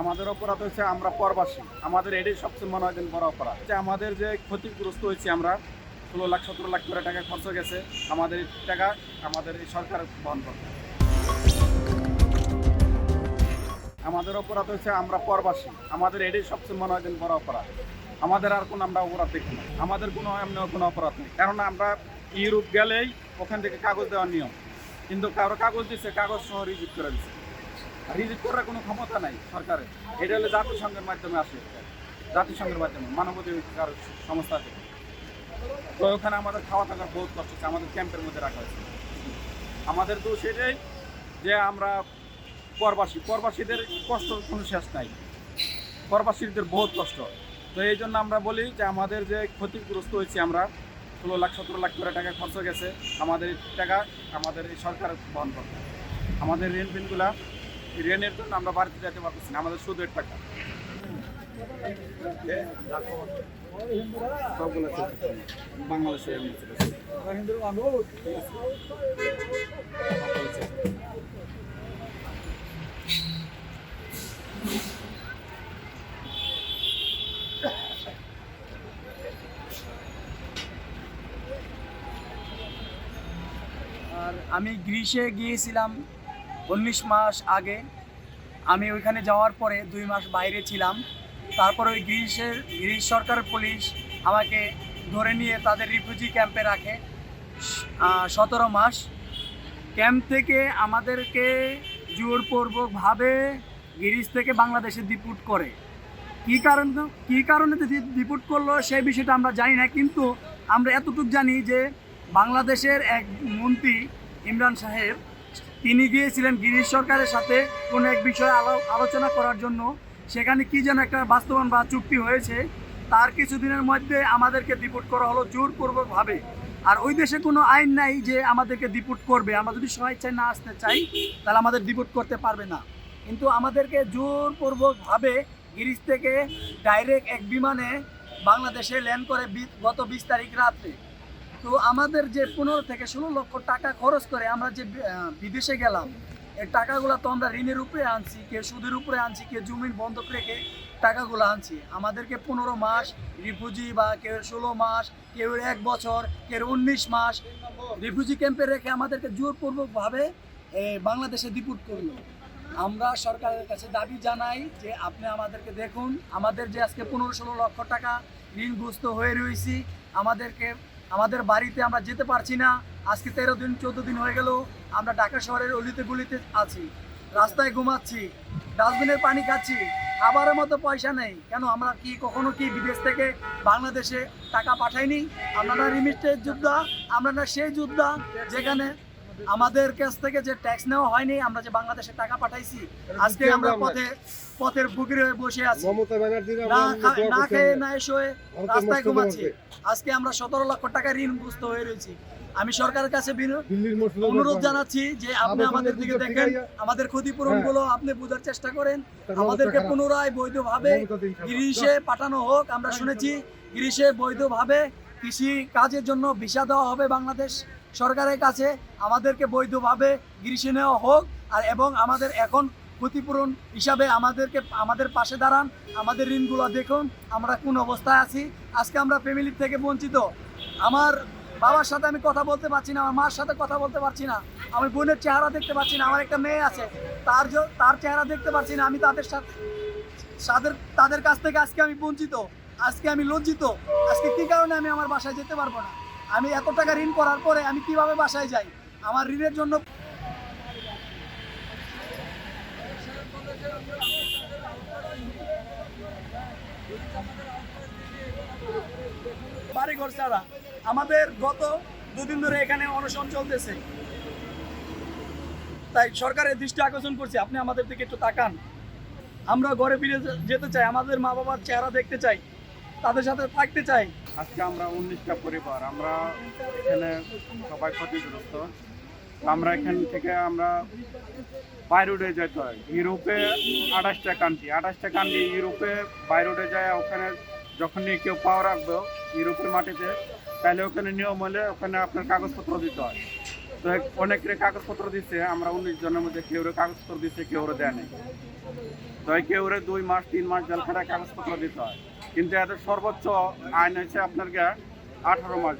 আমাদের অপরাধ হচ্ছে আমরা পরবাসী। আমাদের এটাই সবচেয়ে মনে হয় বড় অপরাধ। যে আমাদের যে ক্ষতিগ্রস্ত হয়েছে আমরা, ষোলো লাখ, সতেরো লাখ করে টাকা খরচ গেছে, আমাদের টাকা আমাদের এই সরকার বহন করবে। আমাদের অপরাধ হচ্ছে আমরা পরবাসী। আমাদের এটাই সবচেয়ে মনে হয় বড় অপরাধ। আমাদের আর কোনো আমরা অপরাধ দেখি না। আমাদের কোনো এমনি কোনো অপরাধ নেই। কারণ আমরা ইউরোপ গেলেই ওখান থেকে কাগজ দেওয়ার নিয়ম। কিন্তু কারও কাগজ দিচ্ছে কাগজ সহ রিজিট করে দিচ্ছে রিজিট করার কোনো ক্ষমতা নাই সরকারের এটা হলে জাতিসংঘের মাধ্যমে আসে। জাতিসংঘের মাধ্যমে, মানবাধিকার সংস্থা থেকে তো ওখানে আমাদের খাওয়া থাকার বহুত কষ্ট হচ্ছে, আমাদের ক্যাম্পের মধ্যে রাখা হয়েছে। আমাদের তো সেটাই যে আমরা পরবাসী, পরবাসীদের কষ্ট কোনো শেষ নাই। পরবাসীদের বহুত কষ্ট। তো এই জন্য আমরা বলি যে আমাদের যে ক্ষতিগ্রস্ত হয়েছি আমরা, ষোলো লাখ, সতেরো লাখ করে টাকা খরচ গেছে। আমাদের টাকা আমাদের এই সরকার বহন করবে। আমাদের ঋণ এই ঋণের জন্য আমরা বাড়িতে যেতে পারতেছি না, আমাদের সুদের টাকা সবগুলো। বাংলাদেশে। আর আমি গ্রীষে গিয়েছিলাম উনিশ মাস আগে আমি ওইখানে যাওয়ার পরে দুই মাস বাইরে ছিলাম। তারপরে ওই গ্রীষের গ্রীষ সরকার পুলিশ আমাকে ধরে নিয়ে তাদের রিফিউজি ক্যাম্পে রাখে। সতেরো মাস। ক্যাম্প থেকে আমাদেরকে জোরপূর্বকভাবে গিরিশ থেকে বাংলাদেশে ডিপুট করে। কী কারণ, কী কারণে ডিপুট করল সেই বিষয়টা আমরা জানি না, কিন্তু আমরা এতটুকু জানি যে বাংলাদেশের এক মন্ত্রী ইমরান সাহেব তিনি গিয়েছিলেন গিরিশ সরকারের সাথে কোনো এক বিষয়ে আলো- আলোচনা করার জন্য। সেখানে কি যেন একটা বাস্তবায়ন বা চুক্তি হয়েছে, তার কিছুদিনের মধ্যে আমাদেরকে ডিপুট করা হলো জোরপূর্বকভাবে। আর ওই দেশে কোনো আইন নাই যে আমাদেরকে ডিপুট করবে। আমরা যদি স্বেচ্ছায় না আসতে চাই, তাহলে আমাদের ডিপুট করতে পারবে না। কিন্তু আমাদেরকে জোরপূর্বকভাবে গিরিশ থেকে ডাইরেক্ট এক বিমানে বাংলাদেশে ল্যান্ড করে গত বিশ তারিখ রাত্রে। তো আমাদের যে পনেরো থেকে ষোলো লক্ষ টাকা খরচ করে আমরা যে বিদেশে গেলাম এই টাকাগুলো তো আমরা ঋণের উপরে আনছি কেউ সুদের উপরে আনছি কেউ জমির বন্ধক রেখে টাকাগুলো আনছি। আমাদেরকে পনেরো মাস রিফিউজি বা কেউ ষোলো মাস কেউ এক বছর কেউ উনিশ মাস রিফিউজি ক্যাম্পে রেখে আমাদেরকে জোরপূর্বকভাবে বাংলাদেশে ডিপুট করল। আমরা সরকারের কাছে দাবি জানাই যে, আপনি আমাদেরকে দেখুন, আমাদের যে আজকে পনেরো ষোলো লক্ষ টাকা ঋণগ্রস্ত হয়ে রয়েছি, আমাদেরকে আমাদের বাড়িতে আমরা যেতে পারছি না। আজকে তেরো দিন, চোদ্দ দিন হয়ে গেল। আমরা ঢাকা শহরের অলিতে গলিতে আছি। রাস্তায় ঘুমাচ্ছি। ডাস্টবিনের পানি খাচ্ছি। খাবারের মতো পয়সা নেই। কেন আমরা কি কখনো কি বিদেশ থেকে বাংলাদেশে টাকা পাঠাইনি? আমরা না রিমিটের যোদ্ধা, আমরা না সেই যোদ্ধা যেখানে আমাদের কাছ থেকে যে ট্যাক্স নেওয়া হয়নি আমরা যে বাংলাদেশে টাকা পাঠাইছি আজকে আমরা পথে পথের বুকির হয়ে বসে আছি। না খেয়ে না শুয়ে রাস্তায় ঘুমাচ্ছি। আজকে আমরা সতেরো লক্ষ টাকা ঋণগ্রস্ত হয়ে রয়েছি। আমি সরকারের কাছে অনুরোধ জানাচ্ছি যে আপনি আমাদের দিকে দেখেন আমাদের ক্ষতিপূরণ হ্যাঁ। গুলো আপনি বোঝার চেষ্টা করেন। আমাদেরকে। পুনরায় বৈধভাবে গ্রিসে পাঠানো হোক আমরা শুনেছি গ্রিসে বৈধভাবে কৃষি কাজের জন্য ভিসা দেওয়া হবে বাংলাদেশ। সরকারের কাছে আমাদেরকে বৈধভাবে গ্রিসে নেওয়া হোক আর এবং আমাদের এখন ক্ষতিপূরণ হিসাবে আমাদেরকে, আমাদের পাশে দাঁড়ান, আমাদের ঋণগুলো দেখুন, আমরা কোন অবস্থায় আছি। আজকে আমরা ফ্যামিলির থেকে বঞ্চিত। আমার বাবার সাথে আমি কথা বলতে পারছি না, আমার মার সাথে কথা বলতে পারছি না, আমি বোনের চেহারা দেখতে পাচ্ছি না, আমার একটা মেয়ে আছে, তার তার চেহারা দেখতে পাচ্ছি না, আমি তাদের সাথে তাদের তাদের কাছ থেকে আজকে আমি বঞ্চিত, আজকে আমি লজ্জিত, আজকে কি কারণে আমি আমার বাসায় যেতে পারব না? আমি এত টাকা ঋণ করার পরে আমি কীভাবে বাসায় যাই? আমার ঋণের জন্য বাড়িঘর ছাড়া আমাদের গত দুদিন ধরে এখানে অনশন চলতেছে। তাই সরকারের দৃষ্টি আকর্ষণ করছে, আপনি আমাদের দিকে একটু তাকান। আমরা ঘরে ফিরে যেতে চাই, আমাদের মা বাবার চেহারা দেখতে চাই, তাদের সাথে থাকতে চাই। আজকে আমরা উনিশটা পরিবার, আমরা এখানে সবাই ক্ষতিগ্রস্ত। আমরা এখান থেকে আমরা বাইরোডে যেতে হয়। ইউরোপে আঠাশটা কান্ট্রি আঠাশটা কান্ট্রি ইউরোপে বাইরোডে যায়, ওখানে যখনই কেউ পাওয়া রাখবে ইউরোপের মাটিতে, তাহলে ওখানে নিয়ম হলে ওখানে আপনার কাগজপত্র দিতে হয়। তো অনেকের কাগজপত্র দিচ্ছে আমরা উনিশ জনের মধ্যে কেউ কাগজপত্র দিচ্ছে কেউ দেয় নেই তো কেউ দুই মাস, তিন মাস জেল খাটায় কাগজপত্র দিতে হয়। কিন্তু এদের সর্বোচ্চ আইন হচ্ছে আপনার গিয়ে আঠারো মাস।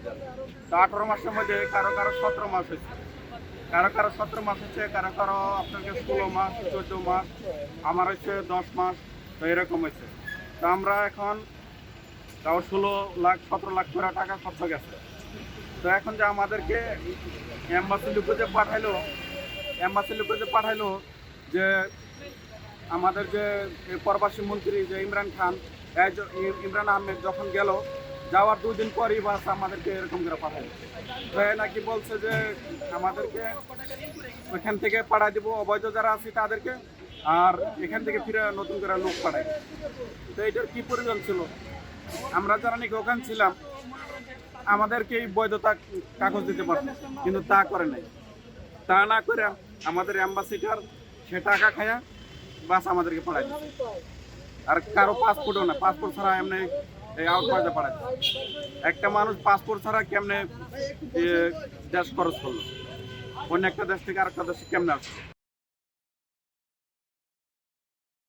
তো আঠারো মাসের মধ্যে কারও কারও সতেরো মাস হচ্ছে কারও কারও সতেরো মাস হচ্ছে কারও কারও আপনাকে ষোলো মাস, চোদ্দ মাস, আমার হচ্ছে দশ মাস, তো এরকম হচ্ছে তো আমরা এখন তাও ষোলো লাখ, সতেরো লাখ করে টাকা খরচ গেছে। তো এখন যে আমাদেরকে অ্যাম্বাসি যে পাঠাইলো অ্যাম্বাসি লুকো যে পাঠাইলো যে আমাদের যে প্রবাসী মন্ত্রী যে ইমরান খান ইমরান আহমেদ যখন গেল, যাওয়ার দুই দিন পরই বাস আমাদেরকে এরকম করে পাঠাইলো তো নাকি বলছে যে আমাদেরকে ওইখান থেকে পাঠাই দিব, অবৈধ যারা আছে তাদেরকে, আর এখান থেকে ফিরে নতুন করে লোক পাঠাই তো এটার কি প্রয়োজন ছিল? আমরা যারা নাকি ওখানে ছিলাম, আমাদেরকে এই বৈধতা কাগজ দিতে পারত, কিন্তু তা করে নাই। তা না করে আমাদের অ্যাম্বাসিডার সে টাকা খায়া বাস আমাদেরকে দিচ্ছে আর কারও পাসপোর্টও না। পাসপোর্ট ছাড়া এমনি আউট করতে পারে একটা মানুষ পাসপোর্ট ছাড়া কেমনে দেশ খরচ করল? অন্য একটা দেশ থেকে আরেকটা দেশে কেমনে আসছে